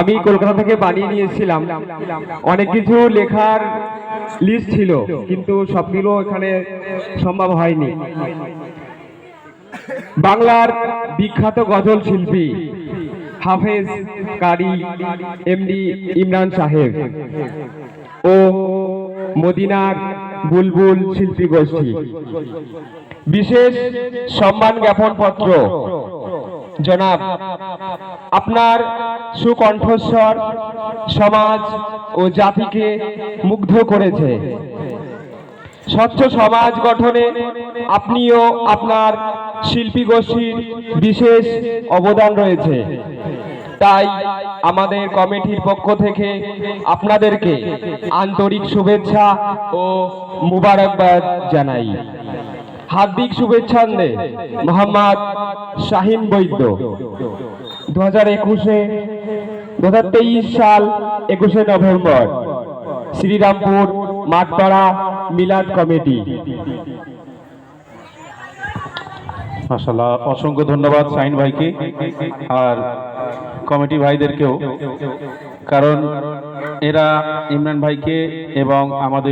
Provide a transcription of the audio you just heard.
আমি কলকাতা থেকে বানিয়ে নিয়েছিলাম। অনেক কিছু লেখার লিস্ট ছিল, কিন্তু সবগুলো এখানে সম্ভব হয়নি। বাংলার বিখ্যাত গজল শিল্পী হাফেজ কারি, এমডি ইমরান সাহেব ও মদিনার বুলবুল শিল্পী গোষ্ঠী। বিশেষ সম্মান জ্ঞাপন পত্র। জনাব, আপনার সুকণ্ঠস্বর সমাজ ও জাতিকে মুগ্ধ করেছে। স্বচ্ছ সমাজ গঠনে আপনিও আপনার শিল্পী গোষ্ঠীর বিশেষ অবদান রয়েছে। তাই আমাদের কমিটির পক্ষ থেকে আপনাদেরকে আন্তরিক শুভেচ্ছা ও মুবারকবাদ জানাই। হার্দিক শুভেচ্ছান্দে মোহাম্মদ শাহিন বৈদ্য। দু হাজার একুশে দু হাজার তেইশ সাল একুশে নভেম্বর, শ্রীরামপুর মাঠপাড়া মিলাদ কমিটি। মাসাল্লাহ অসংখ্য ধন্যবাদ সাইন ভাইকে আর কমিটি ভাইদেরকেও। কারণ এরা ইমরান ভাইকে এবং আমাদের